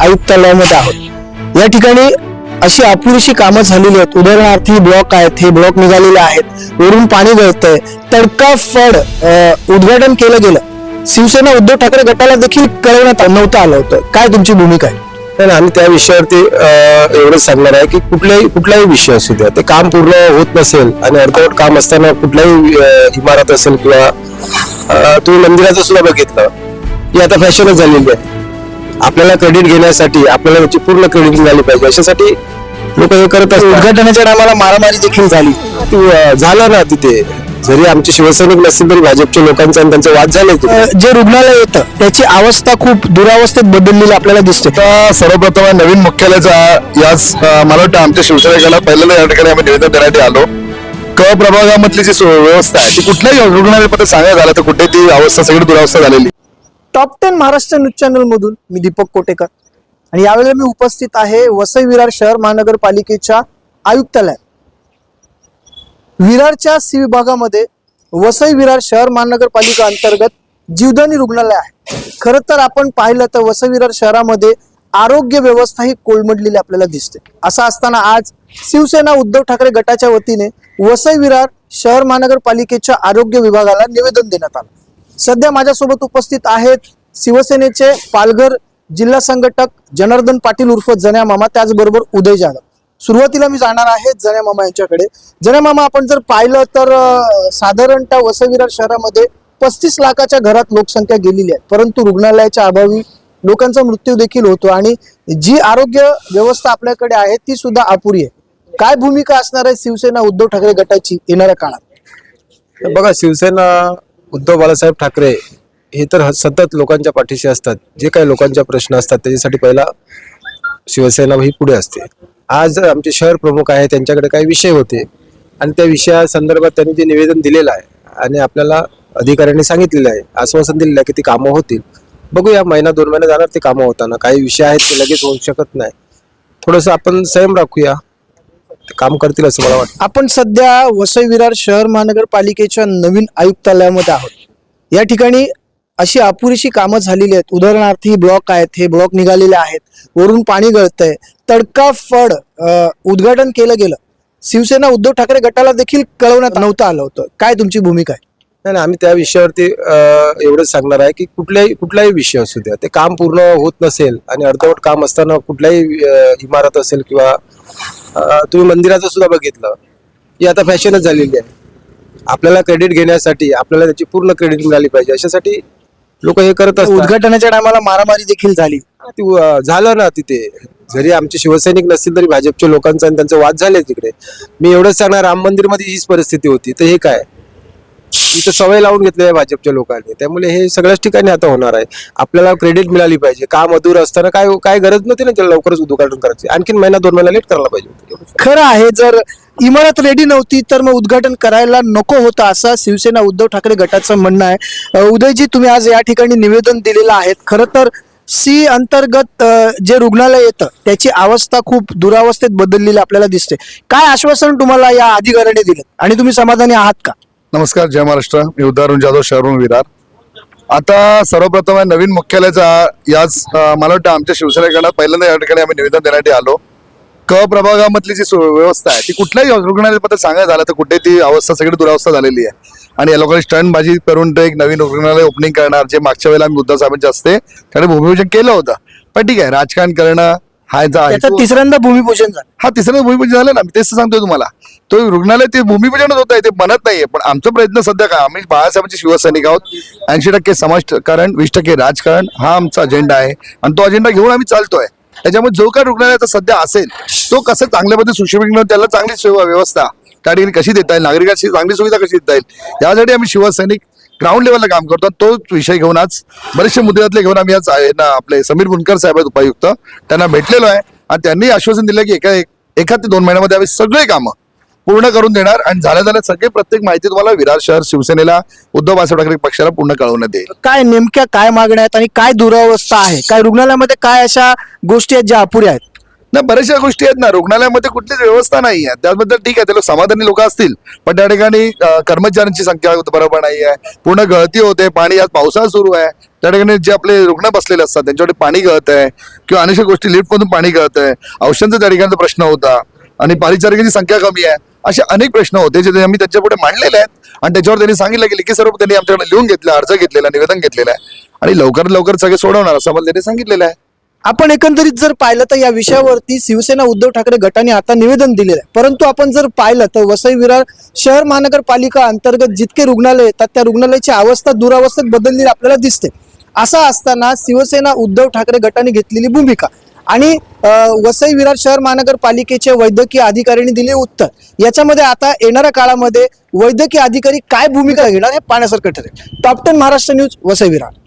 आयुक्तालयामध्ये आहोत. या ठिकाणी अशी अपुरीशी कामं झालेली आहेत. उदाहरणार्थ हे ब्लॉक आहेत हे ब्लॉक निघालेले आहेत. वरून पाणी गळतंय. तडका फड उद्घाटन केलं गेलं. शिवसेना उद्धव ठाकरे गटाला देखील कळवण्यात नव्हतं आलं होतं. काय तुमची भूमिका आहे? नाही आम्ही त्या विषयावरती एवढंच सांगणार आहे की कुठल्याही कुठलाही विषय असू द्या ते काम पूर्ण होत नसेल आणि अर्धवट काम असताना कुठलाही इमारत असेल किंवा तुम्ही मंदिराचं सुद्धा बघितलं. ही आता फॅशनच झालेली आहे. आपल्याला क्रेडिट घेण्यासाठी आपल्याला त्याची पूर्ण क्रेडिट मिळाली पाहिजे. अशासाठी लोक हे करत असतात. उद्घाटनाच्या टायमाला मारामारी देखील झाली. झालं ना तिथे. जरी आमचे शिवसैनिक नसतील तरी भाजपच्या लोकांचा आणि त्यांचे वाद झाले जे रुग्णालय येतं त्याची अवस्था खूप दुरावस्थेत बदललेली आपल्याला दिसते. आता सर्वप्रथम नवीन मुख्यालयाचा याच मला वाटतं आमच्या शिवसेनेला पहिल्यांदा या ठिकाणी आम्ही निवेदन देण्यासाठी आलो. क प्रभागामधली जी सु- व्यवस्था आहे ती कुठल्याही रुग्णालयामध्ये सांगायला झालं तर कुठे ती अवस्था सगळी दुरावस्था झालेली. Top ten Maharashtra news channel मधून मी दीपक कोटेकर. आणि यावेळेला मी उपस्थित आहे वसई विरार शहर महानगरपालिकेच्या आयुक्तालयात. विरारच्या सी विभागामध्ये वसई विरार शहर महानगरपालिका अंतर्गत जीवदानी रुग्णालय आहे. खरं तर आपण पाहिलं तर वसई विरार शहरामध्ये आरोग्य व्यवस्था ही कोलमडलेली आपल्याला दिसते. असं असताना आज शिवसेना उद्धव ठाकरे गटाच्या वतीने वसई विरार शहर महानगरपालिकेच्या आरोग्य विभागाला निवेदन देण्यात आलं. सध्या माझ्यासोबत उपस्थित आहेत शिवसेनेचे पालघर जिल्हा संघटक जनार्दन पाटील उर्फ जन्या मामा त्याचबरोबर उदय जाधव. सुरुवातीला मी जाणार आहे जन्या मामा यांच्याकडे. जन्या मामा आपण जर पाहिलं तर साधारणतः वसविरार शहरामध्ये पस्तीस लाखाच्या घरात लोकसंख्या गेलेली आहे. परंतु रुग्णालयाच्या अभावी लोकांचा मृत्यू देखील होतो आणि जी आरोग्य व्यवस्था आपल्याकडे आहे ती सुद्धा अपुरी आहे. काय भूमिका असणार आहे शिवसेना उद्धव ठाकरे गटाची येणाऱ्या काळात? बघा शिवसेना उद्धव बाळासाहेब ठाकरे हे तर ह- सतत लोकांच्या पाठीशी असतात. जे काही लोकांच्या प्रश्न असतात त्याच्यासाठी पहिला शिवसेना ही पुढे असते. आज आमचे शहर प्रमुख आहे त्यांच्याकडे काही विषय होते. आणि त्या विषया संदर्भात त्यांनी ते निवेदन दिलेलं आहे आणि आपल्याला अधिकाऱ्यांनी सांगितलेलं आहे आश्वासन दिलेलं आहे की ती कामं होतील. बघूया महिना दोन महिने जाणार ते कामं होताना. काही विषय आहेत ते लगेच होऊ शकत नाही. थोडंसं आपण संयम राखूया. काम करतील असं मला वाटतं. आपण सध्या वसई विरार शहर महानगरपालिकेच्या नवीन आयुक्तालयामध्ये आहोत. या ठिकाणी अशी अपुरीशी कामं झालेली आहेत. उदाहरणार्थ ही ब्लॉक आहेत हे ब्लॉक निघालेले आहेत. वरून पाणी गळतंय. तडका फड उद्घाटन केलं गेलं. शिवसेना उद्धव ठाकरे गटाला देखील कळवण्यात नव्हतं आलं होतं. काय तुमची भूमिका आहे? नाही आम्ही त्या विषयावरती एवढंच सांगणार आहे की कुठल्याही कुठलाही विषय असू द्या ते काम पूर्ण होत नसेल आणि अर्धवट काम असताना कुठल्याही इमारत असेल किंवा तुम्ही मंदिराचं सुद्धा बघितलं. ही आता फॅशनच झालेली आहे. आपल्याला क्रेडिट घेण्यासाठी आपल्याला त्याची पूर्ण क्रेडिट मिळाली पाहिजे. अशासाठी लोक हे करत असतात. उद्घाटनाच्या टायमाला मारामारी देखील झाली. ती, झालं ना तिथे. जरी आमचे शिवसैनिक नसतील तरी भाजपच्या लोकांचा आणि त्यांचे वाद झाले तिकडे. मी एवढंच सांगणार राम मंदिरमध्ये हीच परिस्थिती होती. तर हे काय? इथं सवय लावून घेतली आहे भाजपच्या लोकांनी. त्यामुळे हे सगळ्याच ठिकाणी आता होणार आहे. आपल्याला क्रेडिट मिळाली पाहिजे. काम अधूर असताना काय काय गरज नव्हती ना त्याला लवकरच उद्घाटन करायचं. आणखीन महिना दोन महिना लेट करायला पाहिजे खरं आहे जर इमारत रेडी नव्हती तर मग उद्घाटन करायला नको होतं असं शिवसेना उद्धव ठाकरे गटाचं म्हणणं आहे. उदयजी तुम्ही आज या ठिकाणी निवेदन दिलेलं आहे खरं तर सी अंतर्गत जे रुग्णालय येतं त्याची अवस्था खूप दुरावस्थेत बदललेली आपल्याला दिसते. काय आश्वासन तुम्हाला या अधिकाऱ्याने दिलं? आणि तुम्ही समाधानी आहात का? नमस्कार जय महाराष्ट्र. मी उदाहरण जाधव शहरून विरार. आता सर्वप्रथम आहे नवीन मुख्यालयाचा याच मला वाटतं आमच्या शिवसेनेकडनं पहिल्यांदा या ठिकाणी आम्ही निवेदन देण्यासाठी आलो. क प्रभागामधली जी व्यवस्था आहे ती कुठल्याही रुग्णालयाबद्दल सांगायला झालं तर कुठे ती अवस्था सगळी दुरावस्था झालेली आहे. आणि या लोकांनी स्टंटबाजी करून ते एक नवीन रुग्णालय ओपनिंग करणार जे मागच्या वेळेला आम्ही मुद्दा साहेबांचे असते त्याने भूमिपूजन केलं होतं. पण ठीक आहे राजकारण करणं हा त्याचं तिसऱ्यांदा भूमिपूजन झालं. हा तिसरं भूमिपूजन झालं ना मी तेच सांगतोय तुम्हाला. तो रुग्णालय ते भूमिपूजनच होत आहे ते बनत नाहीये. पण आमचा प्रयत्न सध्या काय आम्ही बाळासाहेबांचे शिवसैनिक आहोत. ऐंशी टक्के समाजकारण वीस टक्के राजकारण हा आमचा अजेंडा आहे. आणि तो अजेंडा घेऊन आम्ही चालतोय. त्याच्यामुळे जो काय रुग्णालयाचा सध्या असेल तो कसं चांगल्या पद्धती घेऊन त्याला चांगली सेवा व्यवस्था त्या ठिकाणी कशी देता येईल नागरिकांची चांगली सुविधा कशी देता येईल यासाठी आम्ही शिवसैनिक ग्राउंड लेवलला काम करतो. तोच विषय घेऊन आज बरेचसे मुद्द्यातले घेऊन आम्ही आज ना आपले समीर बुनकर साहेब आहेत उपायुक्त. त्यांना भेटलेलो आहे. आणि त्यांनी आश्वासन दिलं की एका एका ते दोन महिन्यामध्ये आम्ही सगळे कामं पूर्ण करून देणार. आणि झाल्या झाल्या सगळे प्रत्येक माहिती तुम्हाला विरार शहर शिवसेनेला उद्धव बाळासाहेब ठाकरे पक्षाला पूर्ण कळवण्यात येईल काय नेमक्या काय मागण्या आहेत आणि काय दुरावस्था आहे? काय रुग्णालयामध्ये काय अशा गोष्टी आहेत ज्या अपुऱ्या आहेत? ना बऱ्याचशा गोष्टी आहेत ना. रुग्णालयामध्ये कुठलीच व्यवस्था नाही आहे. त्याबद्दल ठीक आहे ते लोक समाधानी लोक असतील. पण त्या ठिकाणी कर्मचाऱ्यांची संख्या बरोबर नाही आहे. पूर्ण गळती होते. पाणी आज पावसाळा सुरू आहे. त्या ठिकाणी जे आपले रुग्ण बसलेले असतात त्यांच्याकडे पाणी गळत आहे. किंवा अनेक गोष्टी लिफ्टमधून पाणी गळत आहे. औषधांचा त्या ठिकाणी प्रश्न होता. आणि पारिचारिकांची संख्या कमी आहे. असे अनेक प्रश्न होते जे आम्ही त्यांच्या पुढे मांडलेले आहेत. आणि त्याच्यावर त्यांनी सांगितलं की लिखित स्वरूप त्यांनी आमच्याकडे लिहून घेतलं अर्ज घेतलेला निवेदन घेतलेलं आहे. आणि लवकरात लवकर सगळे सोडवणार असं मला त्यांनी सांगितलेलं आहे. आपण एकंदरीत जर पाहिलं तर या विषयावरती शिवसेना उद्धव ठाकरे गटाने आता निवेदन दिलेलं आहे. परंतु आपण जर पाहिलं तर वसई विरार शहर महानगरपालिका अंतर्गत जितके रुग्णालय येतात त्या रुग्णालयाची अवस्था दुरावस्थेत बदललेली आपल्याला दिसते. असा असताना शिवसेना उद्धव ठाकरे गटाने घेतलेली भूमिका. आणि वसई विरार शहर महानगरपालिकेच्या वैद्यकीय अधिकाऱ्यांनी दिले उत्तर. याच्यामध्ये आता येणाऱ्या काळामध्ये वैद्यकीय अधिकारी काय भूमिका घेणार हे पाहण्यासारखं ठरेल. Top ten Maharashtra news Vasai Virar.